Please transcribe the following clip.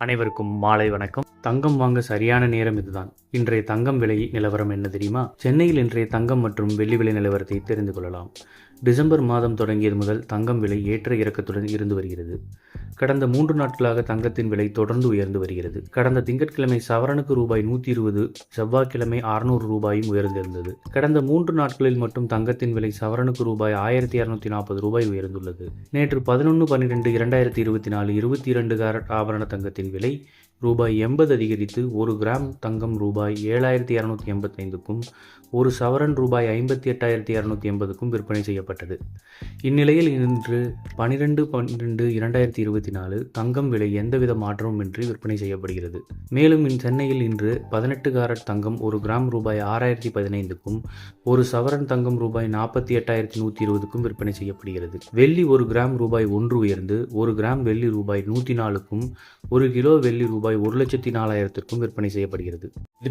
அனைவருக்கும் மாலை வணக்கம். தங்கம் வாங்க சரியான நேரம் இதுதான். இன்றைய தங்கம் விலை நிலவரம் என்ன தெரியுமா? சென்னையில் இன்றைய தங்கம் மற்றும் வெள்ளி விலை நிலவரத்தை தெரிந்து கொள்ளலாம். டிசம்பர் மாதம் தொடங்கியது முதல் தங்கம் விலை ஏற்ற இறக்கத்துடன் இருந்து வருகிறது. கடந்த மூன்று நாட்களாக தங்கத்தின் விலை தொடர்ந்து உயர்ந்து வருகிறது. கடந்த திங்கட்கிழமை சவரனுக்கு ரூபாய் நூற்றி இருபது செவ்வாய்க்கிழமை அறுநூறு ரூபாயும் உயர்ந்திருந்தது. கடந்த மூன்று நாட்களில் மட்டும் தங்கத்தின் விலை சவரனுக்கு ரூபாய் ஆயிரத்தி இரநூத்தி நாற்பது ரூபாய் உயர்ந்துள்ளது. நேற்று பதினொன்று பன்னிரெண்டு இரண்டாயிரத்தி இருபத்தி நாலு இருபத்தி இரண்டு கேரட் ஆபரண தங்கத்தின் விலை ரூபாய் எண்பது அதிகரித்து ஒரு கிராம் தங்கம் ரூபாய் ரூபாய் ஏழாயிரத்தி இரநூத்தி எண்பத்தைந்துக்கும் ஒரு சவரன் ரூபாய் ஐம்பத்தி எட்டாயிரத்தி இரநூத்தி எண்பதுக்கும் விற்பனை செய்யப்பட்டது. இந்நிலையில் இன்று பனிரெண்டு பன்னிரெண்டு இரண்டாயிரத்தி இருபத்தி நாலு தங்கம் விலை எந்தவித மாற்றமும் இன்றி விற்பனை செய்யப்படுகிறது. மேலும் சென்னையில் இன்று பதினெட்டு காரட் தங்கம் ஒரு கிராம் ரூபாய் ஆறாயிரத்தி பதினைந்துக்கும் ஒரு சவரன் தங்கம் ரூபாய் நாற்பத்தி எட்டாயிரத்தி நூற்றி இருபதுக்கும் விற்பனை செய்யப்படுகிறது. வெள்ளி ஒரு கிராம் ரூபாய் ஒன்று உயர்ந்து ஒரு கிராம் வெள்ளி ரூபாய் நூற்றி நாலுக்கும் ஒரு கிலோ வெள்ளி ரூபாய் ஒரு லட்சத்தி நாலாயிரத்திற்கும் விற்பனை செய்யப்படுகிறது. இது